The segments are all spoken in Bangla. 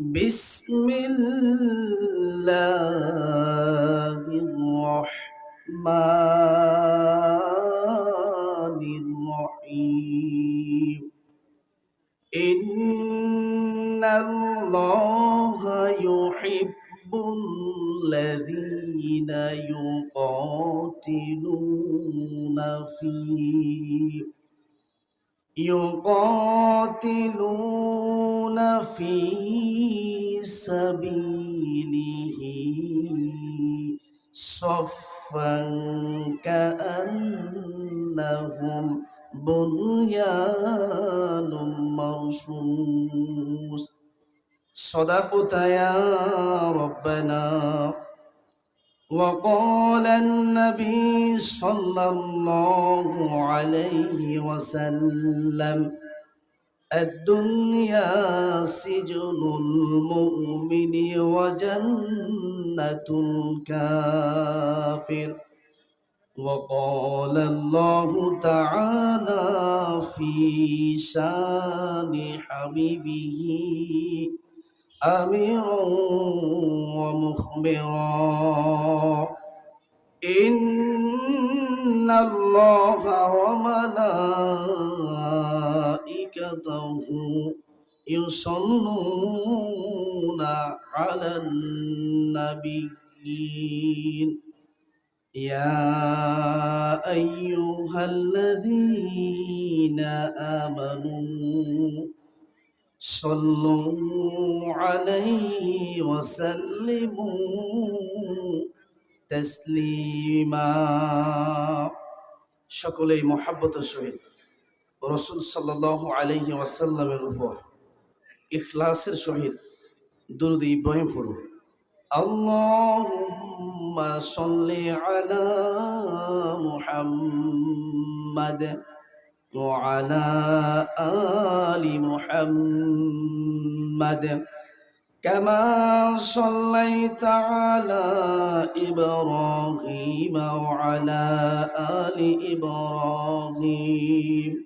بسم الله الرحمن الرحيم. إن الله يحب الذين يقاتلون في يقاتلون في سبيله صفا كأنهم بنيان مرصوص صدقت يا ربنا وقال النبي صلى الله عليه وسلم الدنيا سجن المؤمن وجنة الكافر. وقال الله تعالى في شان حبيبه أميرا ومخبرا. إن الله وملائكته يصلون على النبي يا أيها الذين آمنوا صلوا عليه وسلموا تسليما সকলেই মহাব্বতের সহিত রসুল সাল্লাহ আলহি ওয়াসাল্লামের উপর ইখলাসের সহিত দুরুদ ইব্রাহিম পড়ুন আল্লাহুম্মা সাল্লি আলা মুহাম্মাদ وعلى آل محمد كما صليت على إبراهيم وعلى آل إبراهيم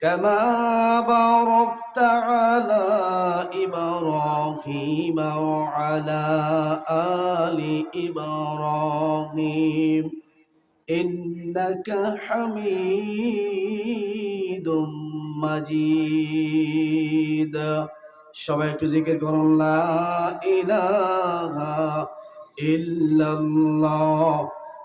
كما باركت على إبراهيم وعلى آل إبراهيم إنك حميد مجيد সবাই একটু জিকির করুন লা ইলাহা ইল্লাল্লাহ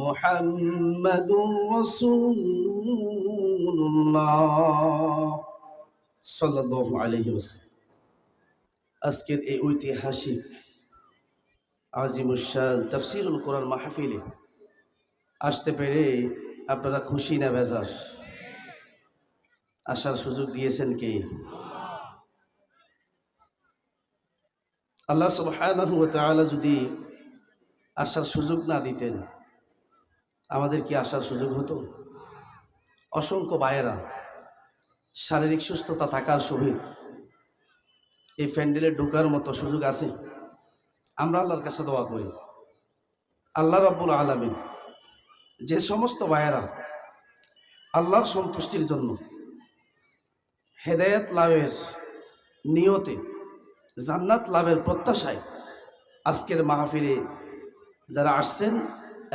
মোহাম্মদুর রসুল্লাহ সাল্লাল্লাহু আলাইহি ওয়াসাল্লাম। আজকের এই ঐতিহাসিক আজিমুসান তাফসিরুল কোরআন মাহফিলে আসতে পেরে আপনারা খুশি না বেজার? আসার সুযোগ দিয়েছেন কে? আল্লাহ সুবহানাহু ওয়া যদি আসার সুযোগ না দিতেন আমাদের কি আসার সুযোগ হতো? অসংখ্য বায়েরা শারীরিক সুস্থতা থাকার সহিত এই প্যান্ডেলে ঢোকার মতো সুযোগ আছে। আমরা আল্লাহর কাছে দোয়া করি। আল্লাহ রব্বুল আলমিন যে সমস্ত ভাইয়েরা আল্লাহর সন্তুষ্টির জন্য হেদায়ত লাভের নিয়তে, জান্নাত লাভের প্রত্যাশায় আজকের মাহফিলে যারা আসছেন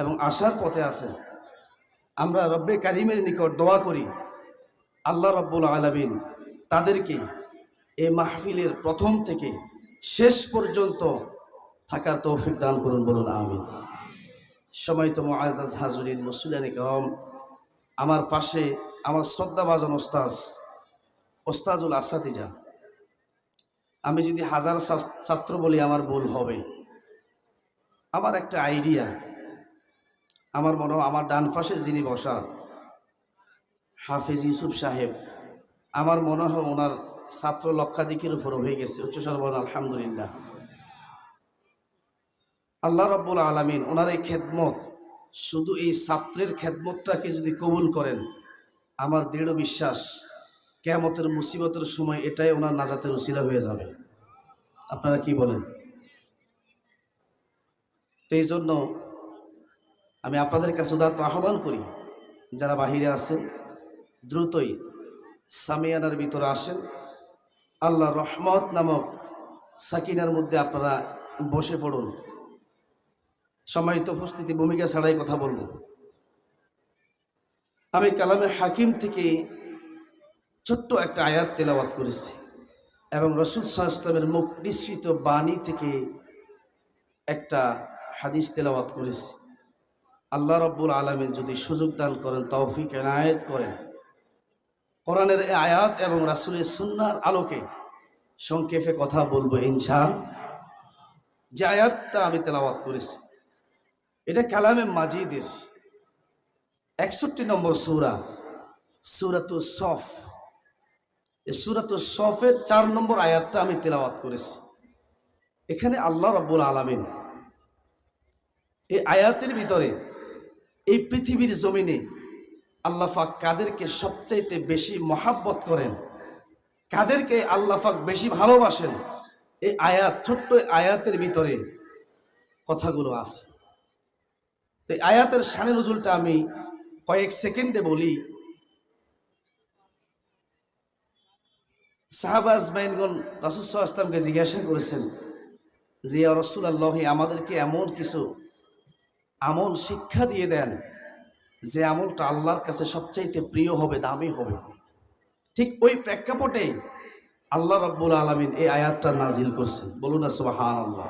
এবং আসার পথে আছেন। আমরা রব্বে কারিমের নিকট দোয়া করি, আল্লাহ রব্বুল আলমিন তাদেরকে এই মাহফিলের প্রথম থেকে শেষ পর্যন্ত থাকার তৌফিক দান করুন বলুন, আমিন। সময় তো আজাজ হাজুরিন মুসুলানি কম আমার পাশে আমার শ্রদ্ধাভাজন ওস্তাজ, ওস্তাজুল আসাতিজা আমি যদি হাজার ছাত্র বলি, আমার ভুল হবে। আমার একটা আইডিয়া আমার মনে আমার ডান পাশে যিনি বসা, হাফিজ ইউসুফ সাহেব, আমার মনে হয় ওনার ছাত্র লক্ষাধিকের উপর হয়ে গেছে। উচ্চ বলেন আলহামদুলিল্লাহ। আল্লাহ রব্বুল আলমিন ওনার এই খেদমত, শুধু এই ছাত্রের খেদমতটাকে যদি কবুল করেন, আমার দৃঢ় বিশ্বাস কেয়ামতের মুসিবতের সময় এটাই ওনার নাজাতের উসিলা হয়ে যাবে। আপনারা কি বলেন? তো এই জন্য আমি আপনাদের কাছে উদাত্ত আহ্বান করি, যারা বাহিরে আছেন, দ্রুতই সামিয়ানার ভিতরে আসেন। আল্লাহ রহমত নামক সাকিনার মধ্যে আপনারা বসে পড়ুন। সম্মানিত উপস্থিতি, ভূমিকা ছাড়াই কথা বলব। আমি কালামে হাকিম থেকে ছোট্ট একটা আয়াত তেলাওয়াত করেছি এবং রসুল সাহা মুখ নিঃসৃত বাণী থেকে একটা হাদিস তেলাওয়াত করেছি। আল্লাহ রব্বুল আলমিন যদি সুযোগ দান করেন, তৌফিক এনায়েত করেন। কোরআনের আয়াত এবং রাসুলের সুন্নার আলোকে সংক্ষেপে কথা বলব ইনশাল যে আয়াতটা আমি তেলাওয়াত করেছি, এটা কালামে মাজিদের একষট্টি নম্বর সূরা, সুরাতু সফ। এই সুরাতু সফের চার নম্বর আয়াতটা আমি তেলাওয়াত করেছি। এখানে আল্লাহ রব্বুল আলামিন এই আয়াতের ভিতরে এই পৃথিবীর জমিনে আল্লাহ পাক কাদেরকে সবচাইতে বেশি মহাব্বত করেন। কাদেরকে আল্লাহ পাক বেশি ভালোবাসেন। এই আয়াত, ছোট্ট আয়াতের ভিতরে কথাগুলো আছে। তো এই আয়াতের সানে নজুলটা আমি কয়েক সেকেন্ডে বলি। সাহাবা আজমাইনগণ রাসুসাহ ইসলামকে জিজ্ঞাসা করেছেন যে রসুল আল্লাহ আমাদেরকে এমন কিছু আমল শিক্ষা দিয়ে দেন যে আমলটা আল্লাহর কাছে সবচাইতে প্রিয় হবে, দামি হবে। ঠিক ওই প্রেক্ষাপটে আল্লাহ রব্বুল আলমিন এই আয়াতটা নাজিল করছেন। বলুন না সুবাহ আল্লাহ